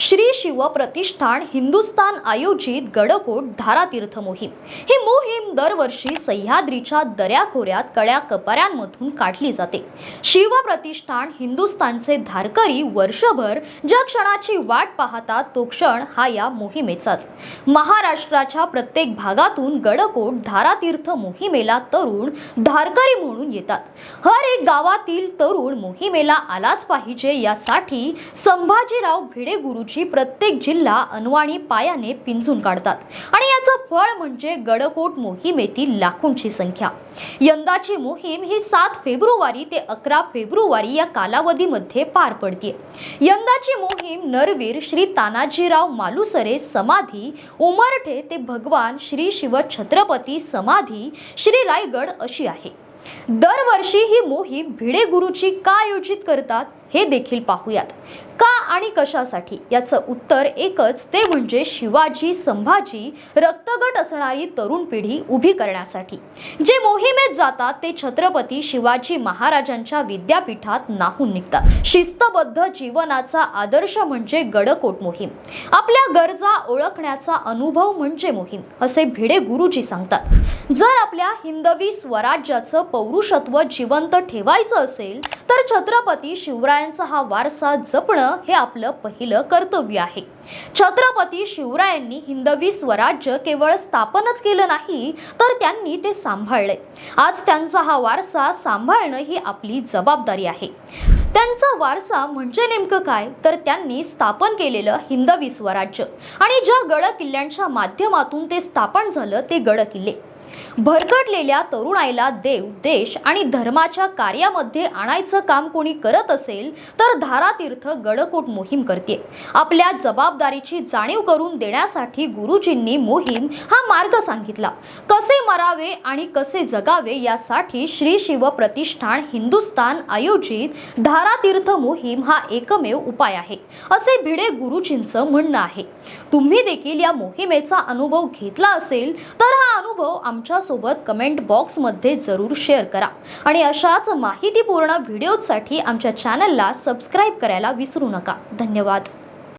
श्री शिव प्रतिष्ठान हिंदुस्तान आयोजित गडकोट धारातीर्थ मोहीम. ही मोहीम दरवर्षी सह्याद्रीच्या दऱ्याखोऱ्यात कड्या कपाऱ्यांमधून काढली जाते. शिव प्रतिष्ठान हिंदुस्तानचे धारकरी वर्षभर ज्या क्षणाची वाट पाहतात तो क्षण हा या मोहिमेचाच. महाराष्ट्राच्या प्रत्येक भागातून गडकोट धारातीर्थ मोहिमेला तरुण धारकरी म्हणून येतात. हर एक गावातील तरुण मोहिमेला आलाच पाहिजे यासाठी संभाजीराव भिडे गुरुजी प्रत्येक जिल्हा अनवाणी पायाने पिंजून काढतात. आणि याचं फळ म्हणजे गडकोट मोहिमेतील लाखोंची संख्या. यंदाची मोहीम ही सात फेब्रुवारी ते अकरा फेब्रुवारी या कालावधीमध्ये पार पडते यंदाची मोहीम नरवीर श्री तानाजीराव मालुसरे समाधी उमरठे ते भगवान श्री शिव छत्रपती समाधी श्री रायगड अशी आहे. दरवर्षी ही मोहीम भिडे गुरुची का आयोजित करतात? हे देखील पाहूयात. का आणि कशासाठी? याचं उत्तर एकच ते म्हणजे शिवाजी संभाजी रक्तगट असणारी तरुण पिढी उभी करण्यासाठी. जे मोहिमेत जातात ते छत्रपती शिवाजी महाराजांच्या विद्यापीठात नाहून निघतात. शिस्तबद्ध जीवनाचा आदर्श म्हणजे गडकोट मोहीम. आपल्या गरजा ओळखण्याचा अनुभव म्हणजे मोहीम असे भिडे गुरुजी सांगतात. जर आपल्या हिंदवी स्वराज्याचं पौरुषत्व जिवंत ठेवायचं असेल तर छत्रपती शिवराय शिवरायांचा हा वारसा जपणं हे आपलं पहिलं कर्तव्य आहे. छत्रपती शिवरायांनी हिंदवी स्वराज्य केवळ स्थापनच केलं नाही तर त्यांनी ते सांभाळले आज त्यांचा हा वारसा सांभाळणं ही आपली जबाबदारी आहे. त्यांचा वारसा म्हणजे नेमकं काय? तर त्यांनी स्थापन केलेलं हिंदवी स्वराज्य. आणि ज्या गड किल्ल्यांच्या माध्यमातून ते स्थापन झालं ते गड किल्ले. भरकटलेल्या तरुणाईला देव देश आणि धर्माच्या कार्यामध्ये आणायचं काम कोणी करत असेल तर धारातीर्थ गडकोट मोहीम करते. आपल्या जबाबदारीची जाणीव करून देण्यासाठी गुरुजींनी मोहीम हा मार्ग सांगितला. कसे मरावे आणि कसे जगावे यासाठी श्री शिव प्रतिष्ठान हिंदुस्तान आयोजित धारातीर्थ मोहीम हा एकमेव उपाय आहे असे भिडे गुरुजींचं म्हणणं आहे. तुम्ही देखील या मोहिमेचा अनुभव घेतला असेल तर हा अनुभव आमच्यासोबत कमेंट बॉक्समध्ये जरूर शेअर करा. आणि अशाच माहितीपूर्ण व्हिडिओजसाठी आमच्या चॅनलला सबस्क्राईब करायला विसरू नका. धन्यवाद.